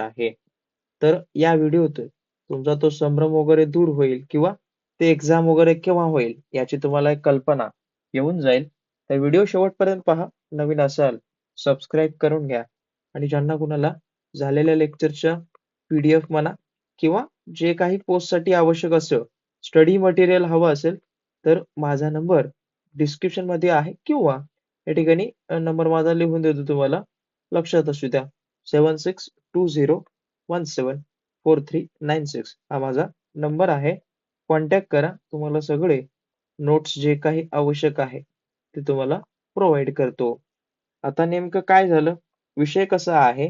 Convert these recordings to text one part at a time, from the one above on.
आहे. तर या व्हिडिओत तुमचा तो संभ्रम वगैरे दूर होईल किंवा ते एक्झाम वगैरे केव्हा होईल याची तुम्हाला एक कल्पना येऊन जाईल. तर व्हिडिओ शेवटपर्यंत पहा. नवीन असाल सबस्क्राईब करून घ्या आणि ज्यांना कुणाला झालेल्या लेक्चरच्या पीडीएफ म्हणा किंवा जे काही पोस्टसाठी आवश्यक असं स्टडी मटेरियल हवं असेल तर माझा नंबर डिस्क्रिप्शनमध्ये आहे किंवा या ठिकाणी नंबर माझा लिहून देतो तुम्हाला लक्षात असू द्या seven six two zero one seven four three nine six हा माझा नंबर आहे. कॉन्टॅक्ट करा. तुम्हाला सगळे नोट्स जे काही आवश्यक आहे ते तुम्हाला प्रोव्हाइड करतो. आता नेमकं काय झालं? विषय कसा आहे?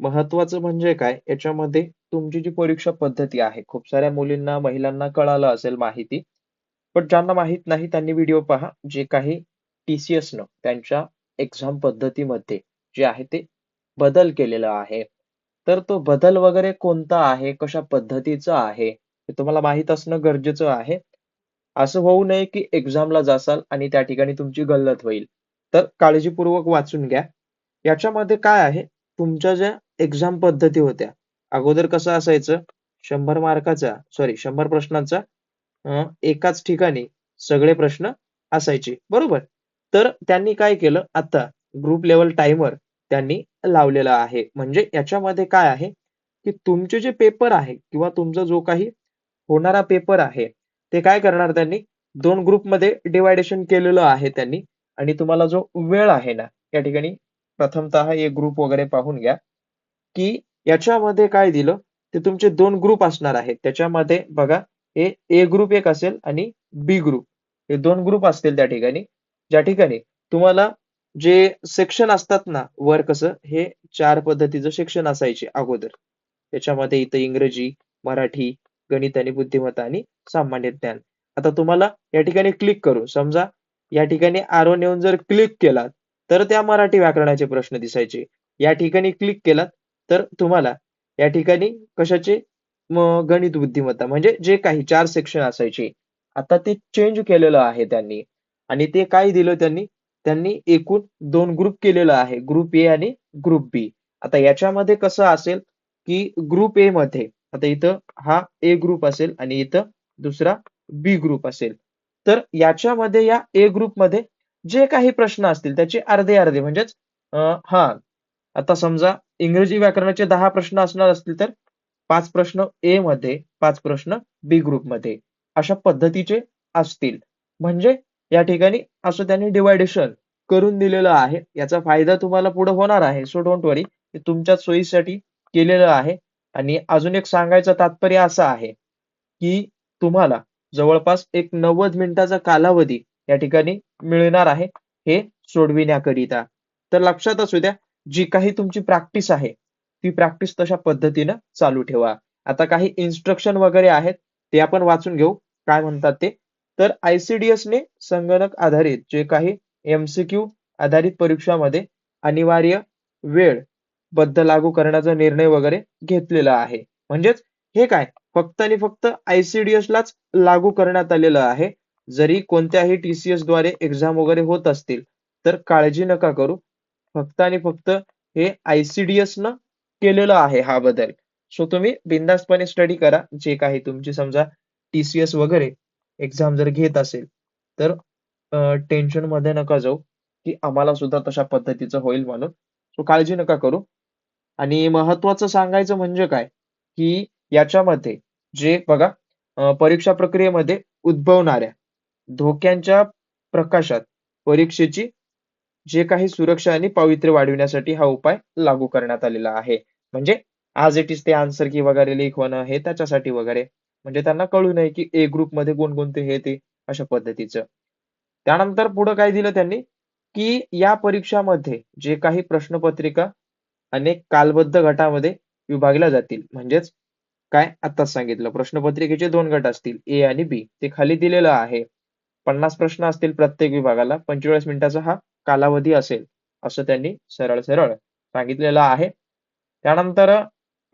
महत्वाचं म्हणजे काय? याच्यामध्ये तुमची जी परीक्षा पद्धती आहे खूप साऱ्या मुलींना महिलांना कळालं असेल माहिती. पण ज्यांना माहीत नाही त्यांनी व्हिडिओ पहा. जे काही टी सी न त्यांच्या एक्झाम पद्धतीमध्ये जे आहे ते बदल केलेला आहे. तर तो बदल वगैरे कोणता आहे? कशा पद्धतीचा आहे? हे तुम्हाला माहीत असणं गरजेचं आहे. असं होऊ नये की एक्झामला जासाल आणि त्या ठिकाणी तुमची गल्लत होईल. तर काळजीपूर्वक वाचून घ्या. याच्यामध्ये काय आहे? तुमच्या ज्या एक्झाम पद्धती होत्या अगोदर कसं असायचं? शंभर मार्काचा सॉरी शंभर प्रश्नांचा एकाच ठिकाणी सगळे प्रश्न असायचे. बरोबर? तर त्यांनी काय केलं? आता ग्रुप लेवल टाइमर त्यांनी लावलेला आहे. म्हणजे याच्यामध्ये काय आहे? की तुमचे जे पेपर आहे किंवा तुमचा जो काही होणारा पेपर आहे ते काय करणार त्यांनी? दोन ग्रुपमध्ये डिवायडेशन केलेलं आहे त्यांनी. आणि तुम्हाला जो वेळ आहे ना या ठिकाणी प्रथमतः एक ग्रुप वगैरे पाहून घ्या. की याच्यामध्ये काय दिलं? ते तुमचे दोन ग्रुप असणार आहेत. त्याच्यामध्ये बघा हे ए ग्रुप एक असेल आणि बी ग्रुप हे दोन ग्रुप असतील त्या ठिकाणी. ज्या ठिकाणी तुम्हाला जे सेक्शन असतात ना वर कसं हे चार पद्धतीचं सेक्शन असायचे अगोदर. त्याच्यामध्ये इथं इंग्रजी मराठी गणित आणि बुद्धिमत्ता आणि सामान्य ज्ञान. आता तुम्हाला या ठिकाणी क्लिक करू. समजा या ठिकाणी आरो नेऊन जर क्लिक केलात तर त्या मराठी व्याकरणाचे प्रश्न दिसायचे. या ठिकाणी क्लिक केलात तर तुम्हाला या ठिकाणी कशाचे? गणित बुद्धिमत्ता म्हणजे जे काही चार सेक्शन असायचे. आता ते चेंज केलेलं आहे त्यांनी. आणि ते काय दिलं त्यांनी? त्यांनी एकूण दोन ग्रुप केलेलं आहे. ग्रुप ए आणि ग्रुप बी आता याच्यामध्ये कसं असेल की ग्रुप ए मध्ये आता इथं हा ए ग्रुप असेल आणि इथं दुसरा बी ग्रुप असेल. तर याच्यामध्ये या ए ग्रुपमध्ये जे काही प्रश्न असतील त्याचे अर्धे अर्धे म्हणजेच हा आता समजा इंग्रजी व्याकरणाचे दहा प्रश्न असणार असतील तर पाच प्रश्न ए मध्ये पाच प्रश्न बी ग्रुपमध्ये अशा पद्धतीचे असतील. म्हणजे या ठिकाणी असं त्यांनी डिवायडेशन करून दिलेलं आहे. याचा फायदा तुम्हाला पुढे होणार आहे. सो डोंट वरी तुमच्या सोयीसाठी केलेलं आहे. आणि अजून एक सांगायचं तात्पर्य असं आहे की तुम्हाला जवळपास एक नव्वद मिनिटाचा कालावधी या ठिकाणी मिळणार आहे. हे सोडविण्याकरिता. तर लक्षात असू द्या जी काही तुमची प्रॅक्टिस आहे ती प्रॅक्टिस तशा पद्धतीनं चालू ठेवा. आता काही इन्स्ट्रक्शन वगैरे आहेत ते आपण वाचून घेऊ. काय म्हणतात ते? तर आयसीडीएस ने संगणक आधारित जे काही एमसीक्यू आधारित परीक्षामध्ये अनिवार्य वेळ बद्ध लागू करण्याचा निर्णय वगैरे घेतलेला आहे. म्हणजेच हे काय? फक्त आणि फक्त आयसीडीएस लाच लागू करण्यात आलेलं आहे. जरी कोणत्याही टीसीएसद्वारे एक्झाम वगैरे होत असतील तर काळजी नका करू. फक्त आणि फक्त हे आयसीडीएस न केलेलं आहे हा बदल. सो तुम्ही बिंदास्तपणे स्टडी करा. जे काही तुमची समजा टीसीएस वगैरे एक्झाम जर घेत असेल तर टेन्शनमध्ये नका जाऊ की आम्हाला सुद्धा तशा पद्धतीचं होईल म्हणून. सो काळजी नका करू. आणि महत्वाचं सांगायचं म्हणजे काय? की याच्यामध्ये जे बघा परीक्षा प्रक्रियेमध्ये उद्भवणाऱ्या धोक्यांच्या प्रकाशात परीक्षेची जे काही सुरक्षा आणि पावित्र्य वाढविण्यासाठी हा उपाय लागू करण्यात आलेला आहे. म्हणजे आज इट इज ते आन्सर की वगैरे लिख होणं हे त्याच्यासाठी वगैरे. म्हणजे त्यांना कळू नये की ए ग्रुपमध्ये कोणकोणते हे ते अशा पद्धतीचं. त्यानंतर पुढे काय दिलं त्यांनी? की या परीक्षामध्ये जे काही प्रश्नपत्रिका अनेक कालबद्ध गटामध्ये विभागल्या जातील. म्हणजेच काय? आताच सांगितलं. प्रश्नपत्रिकेचे दोन गट असतील. ए आणि बी ते खाली दिलेलं आहे. पन्नास प्रश्न असतील प्रत्येक विभागाला. पंचेचाळीस मिनिटाचा हा कालावधी असेल. असं त्यांनी सरळ सरळ सांगितलेलं आहे. त्यानंतर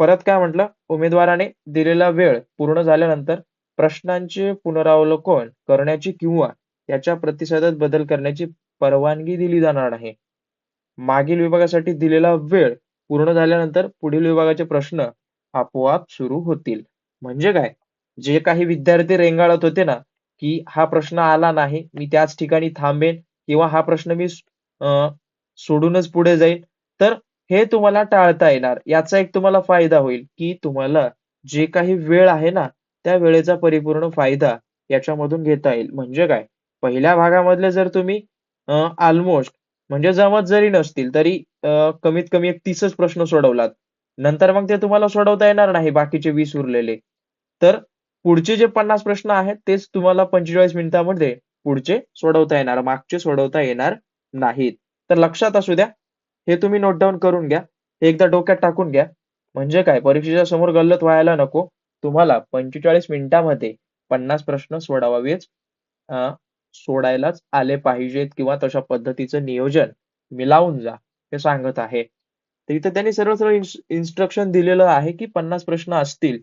परत काय म्हटलं? उमेदवाराने दिलेला वेळ पूर्ण झाल्यानंतर प्रश्नांचे पुनरावलोकन करण्याची किंवा त्याच्या प्रतिसादात बदल करण्याची परवानगी दिली जाणार नाही. मागील विभागासाठी दिलेला वेळ पूर्ण झाल्यानंतर पुढील विभागाचे प्रश्न आपोआप सुरू होतील. म्हणजे काय? जे काही विद्यार्थी रेंगाळत होते ना की हा प्रश्न आला नाही मी त्याच ठिकाणी थांबेन किंवा हा प्रश्न मी अं, सोडूनच पुढे जाईल तर हे तुम्हाला टाळता येणार. याचा एक तुम्हाला फायदा होईल की तुम्हाला जे काही वेळ आहे ना त्या वेळेचा परिपूर्ण फायदा याच्यामधून घेता येईल. म्हणजे काय? पहिल्या भागामधले जर तुम्ही ऑलमोस्ट म्हणजे जमत जरी नसतील तरी कमीत कमी एक तीसच प्रश्न सोडवलात. नंतर मग ते तुम्हाला सोडवता येणार नाही बाकीचे वीस उरलेले. तर पुढचे जे पन्नास प्रश्न आहेत तेच तुम्हाला पंचेचाळीस मिनिटांमध्ये पुढचे सोडवता येणार मागचे सोडवता येणार नाहीत. तर लक्षात असू द्या हे तुम्ही नोट डाऊन करून घ्या. हे एकदा डोक्यात टाकून घ्या. म्हणजे काय? परीक्षेच्या समोर गल्लत व्हायला नको. तुम्हाला पंचेचाळीस मिनिटांमध्ये पन्नास प्रश्न सोडवावेच अं, सोडायलाच आले पाहिजेत किंवा तशा पद्धतीचं नियोजन मिलावून जा हे सांगत आहे. तर इथं त्यांनी सरळ सरळ इन्स्ट्रक्शन दिलेलं आहे की पन्नास प्रश्न असतील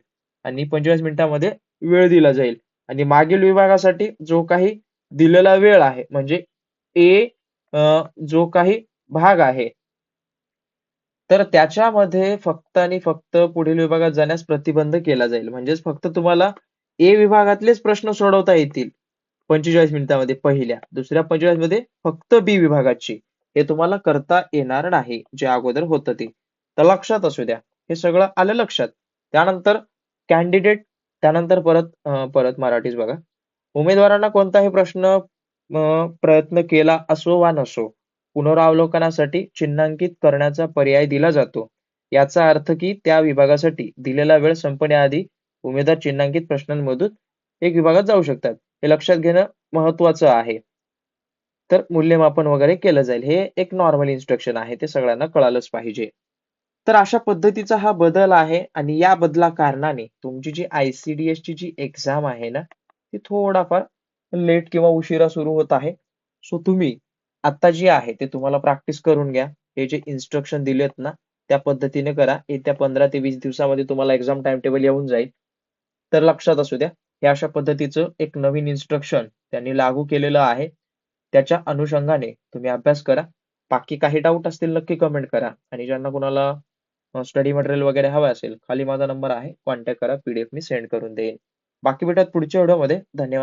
आणि पंचेचाळीस मिनिटांमध्ये वेळ दिला जाईल. आणि मागील विभागासाठी जो काही दिलेला वेळ आहे म्हणजे ए जो काही भाग आहे तर त्याच्यामध्ये फक्त आणि फक्त पुढील विभागात जाण्यास प्रतिबंध केला जाईल. म्हणजेच फक्त तुम्हाला ए विभागातलेच प्रश्न सोडवता येतील पंचेचाळीस मिनिटांमध्ये पहिल्या. दुसऱ्या पंचेचाळीसमध्ये फक्त बी विभागाची. हे तुम्हाला करता येणार नाही जे अगोदर होतं ते. तर लक्षात असू द्या. हे सगळं आलं लक्षात. त्यानंतर कॅन्डिडेट त्यानंतर परत परत मराठीच बघा. उमेदवारांना कोणताही प्रश्न प्रयत्न केला असो वा नसो पुनरावलोकनासाठी चिन्हांकित करण्याचा पर्याय दिला जातो. याचा अर्थ की त्या विभागासाठी दिलेला वेळ संपण्याआधी उमेदवार चिन्हांकित प्रश्नांमधून एक विभागात जाऊ शकतात. हे लक्षात घेणं महत्वाचं आहे. तर मूल्यमापन वगैरे केलं जाईल. हे एक नॉर्मल इन्स्ट्रक्शन आहे. ते सगळ्यांना कळालंच पाहिजे. तर अशा पद्धतीचा हा बदल आहे आणि या बदला कारणाने तुमची जी आयसीडीएस ची जी एक्झाम आहे ना ती थोडाफार लेट किंवा उशिरा सुरू होत आहे. सो तुम्ही आता जे आहे ते तुम्हाला प्रॅक्टिस करून घ्या. हे जे इन्स्ट्रक्शन दिलेत ना त्या पद्धतीने करा. येत्या पंधरा ते वीस दिवसामध्ये तुम्हाला एक्झाम टाइम टेबल येऊन जाईल. तर लक्षात असू द्या हे अशा पद्धतीचं एक नवीन इन्स्ट्रक्शन त्यांनी लागू केलेलं आहे. त्याच्या अनुषंगाने तुम्ही अभ्यास करा. बाकी काही डाऊट असतील नक्की कमेंट करा. आणि ज्यांना कोणाला स्टडी मटेरियल वगैरे हवं असेल खाली माझा नंबर आहे. कॉन्टॅक्ट करा पीडीएफ मी सेंड करून देईन. बाकी भेटत पुढच्या व्हिडिओमध्ये. धन्यवाद.